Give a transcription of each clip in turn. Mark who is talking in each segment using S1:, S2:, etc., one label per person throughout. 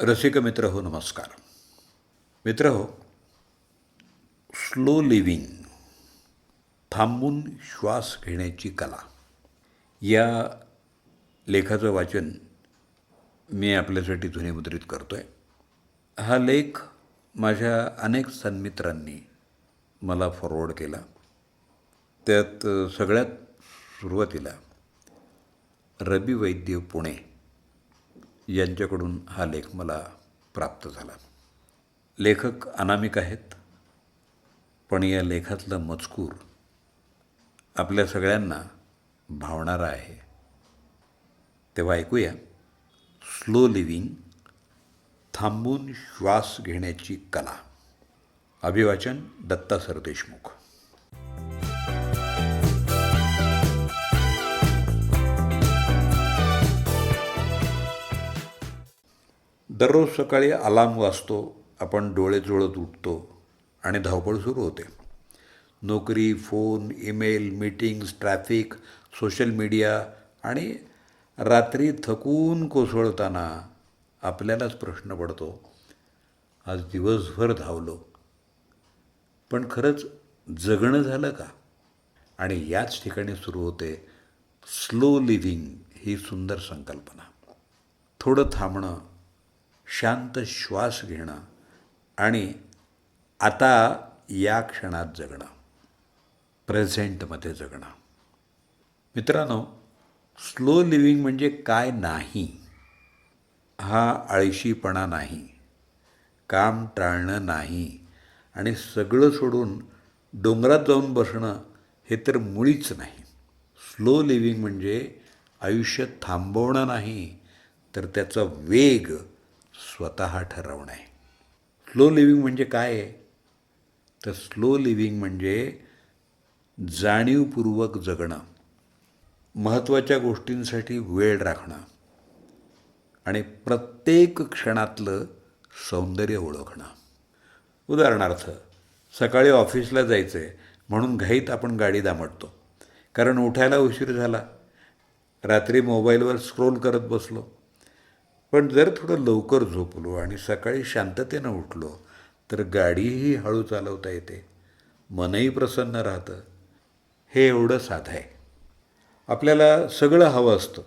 S1: रसिक मित्र हो नमस्कार. मित्र हो स्लो लिव्हिंग थांबून श्वास घेण्याची कला. या लेखाचं वाचन मी आपल्यासाठी ध्वनिमुद्रित करतो आहे हा लेख माझ्या अनेक सन्मित्रांनी मला फॉरवर्ड केला. त्यात सगळ्यात सुरुवातीला रबी वैद्य पुणे यांच्याकडून हा लेख मला प्राप्त झाला. लेखक अनामिक आहेत पण या लेखातलं मजकूर आपल्या सगळ्यांना भावणारा आहे. तेव्हा ऐकूया. स्लो लिव्हिंग थांबून श्वास घेण्याची कला. अभिवाचन दत्ता सरदेशमुख. दररोज सकाळी अलार्म वाजतो आपण डोळे जुळत उठतो आणि धावपळ सुरू होते. नोकरी phone email meetings traffic social media आणि रात्री थकून कोसळताना आपल्यालाच प्रश्न पडतो आज दिवसभर धावलो. पण खरंच जगणं झालं का? आणि याच ठिकाणी सुरू होते स्लो लिव्हिंग ही सुंदर संकल्पना. थोडं थांबणं शांत श्वास घेणं आणि आता या क्षणात जगणं. प्रेझेंटमध्ये जगणं. मित्रांनो स्लो लिव्हिंग म्हणजे काय नाही? हा आळशीपणा नाही. काम टाळणं नाही. आणि सगळं सोडून डोंगरात जाऊन बसणं हे तर मुळीच नाही. स्लो लिव्हिंग म्हणजे आयुष्य थांबवणं नाही तर त्याचा वेग स्वतः ठरवणं. आहे स्लो लिव्हिंग म्हणजे काय आहे? तर स्लो लिव्हिंग म्हणजे जाणीवपूर्वक जगणं. महत्त्वाच्या गोष्टींसाठी वेळ राखणं. आणि प्रत्येक क्षणातलं सौंदर्य ओळखणं. उदाहरणार्थ सकाळी ऑफिसला जायचं आहे म्हणून घाईत आपण गाडी दामटतो. कारण उठायला उशीर झाला. रात्री मोबाईलवर स्क्रोल करत बसलो. पण जर थोडं लवकर झोपलो आणि सकाळी शांततेनं उठलो तर गाडीही हळू चालवता येते. मनही प्रसन्न राहतं. हे एवढं साधं आहे. आपल्याला सगळं हवं असतं.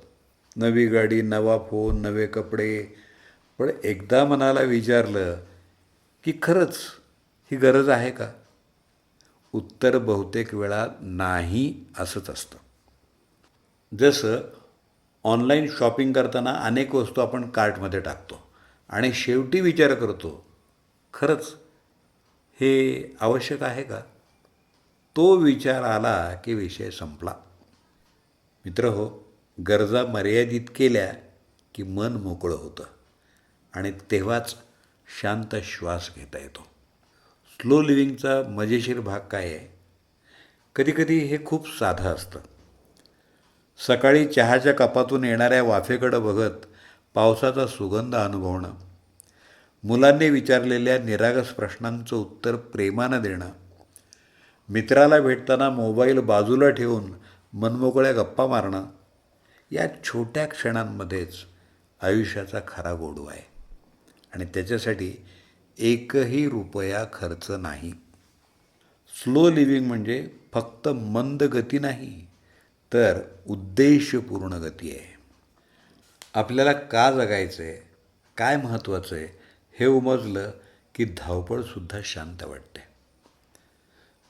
S1: नवी गाडी नवा फोन नवे कपडे. पण एकदा मनाला विचारलं की खरंच ही गरज आहे का? उत्तर बहुतेक वेळा नाही असंच असतं. जसं ऑनलाईन शॉपिंग करताना अनेक वस्तू आपण कार्टमध्ये टाकतो. आणि शेवटी विचार करतो खरंच हे आवश्यक आहे का? तो विचार आला की विषय संपला. मित्र हो गरजा मर्यादित केल्या की मन मोकळं होतं. आणि तेव्हाच शांत श्वास घेता येतो. स्लो लिव्हिंगचा मजेशीर भाग काय आहे? कधीकधी हे खूप साधं असतं. सकाळी चहाच्या कपातून येणाऱ्या वाफेकडं बघत पावसाचा सुगंध अनुभवणं मुलांनी विचारलेल्या निरागस प्रश्नांचं उत्तर प्रेमानं देणं मित्राला भेटताना मोबाईल बाजूला ठेवून मनमोकळ्या गप्पा मारणं या छोट्या क्षणांमध्येच आयुष्याचा खरा गोडवा आहे. आणि त्याच्यासाठी एकही रुपया खर्च नाही. स्लो लिव्हिंग म्हणजे फक्त मंद गती नाही. तर उद्देशपूर्ण गती आहे. आपल्याला का जगायचं आहे काय महत्त्वाचं आहे हे उमजलं की धावपळसुद्धा शांत वाटते.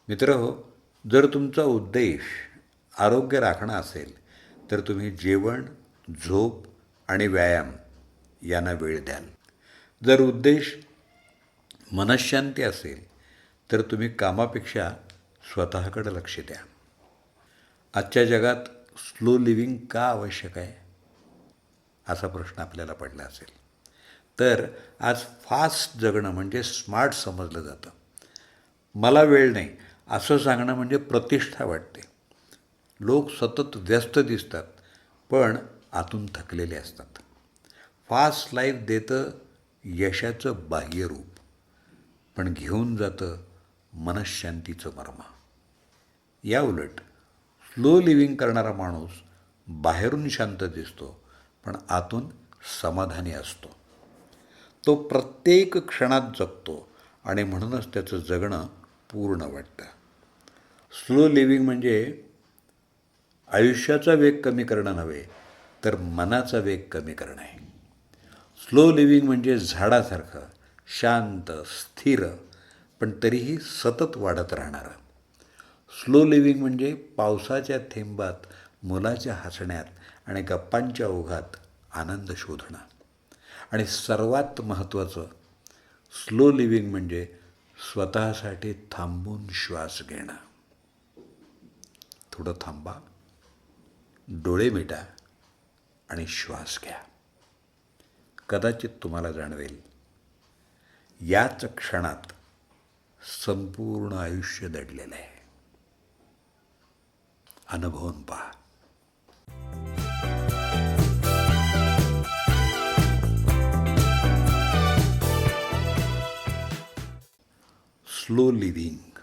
S1: मित्र हो जर तुमचा उद्देश आरोग्य राखणं असेल तर तुम्ही जेवण झोप आणि व्यायाम यांना वेळ द्याल. जर उद्देश मनशांती असेल तर तुम्ही कामापेक्षा स्वतःकडे लक्ष द्या. आजच्या जगात स्लो लिव्हिंग का आवश्यक आहे? असा प्रश्न आपल्याला पडला असेल. तर आज फास्ट जगणं म्हणजे स्मार्ट समजलं जातं. मला वेळ नाही. असं सांगणं म्हणजे प्रतिष्ठा वाटते. लोक सतत व्यस्त दिसतात पण आतून थकलेले असतात. फास्ट लाईफ देतं यशाचं बाह्य रूप पण घेऊन जातं मनशांतीचं मर्म. या उलट स्लो लिव्हिंग करणारा माणूस बाहेरून शांत दिसतो पण आतून समाधानी असतो. तो प्रत्येक क्षणात जगतो आणि म्हणूनच त्याचं जगणं पूर्ण वाटतं. स्लो लिव्हिंग म्हणजे आयुष्याचा वेग कमी करणं नव्हे तर मनाचा वेग कमी करणं आहे. स्लो लिव्हिंग म्हणजे झाडासारखं शांत स्थिर पण तरीही सतत वाढत राहणारं. स्लो लिव्हिंग म्हणजे पावसाच्या थेंबात मुलाच्या हसण्यात आणि गप्पांच्या ओघात आनंद शोधणं. आणि सर्वात महत्त्वाचं स्लो लिव्हिंग म्हणजे स्वतःसाठी थांबून श्वास घेणं. थोडं थांबा डोळे मिटा आणि श्वास घ्या. कदाचित तुम्हाला जाणवेल याच क्षणात संपूर्ण आयुष्य दडलेलं आहे. अनुभवून पहा. स्लो लिव्हिंग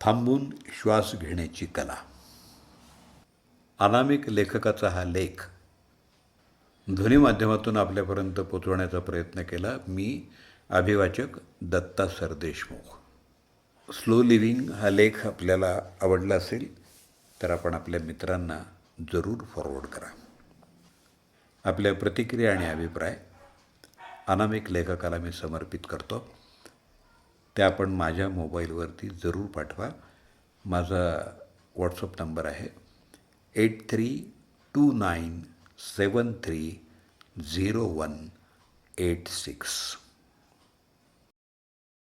S1: थांबून श्वास घेण्याची कला. अनामिक लेखकाचा हा लेख ध्वनी माध्यमातून आपल्यापर्यंत पोचवण्याचा प्रयत्न केला मी अभिवाचक दत्ता सरदेशमुख. स्लो लिव्हिंग हा लेख आपल्याला आवडला असेल तर आपण आपल्या मित्रांना जरूर फॉरवर्ड करा. आपल्या प्रतिक्रिया आणि अभिप्राय अनामिक लेखकाला मी समर्पित करतो. त्या आपण माझ्या मोबाईलवरती जरूर पाठवा. माझा व्हॉट्सअप नंबर आहे eight three two nine seven three zero one eight six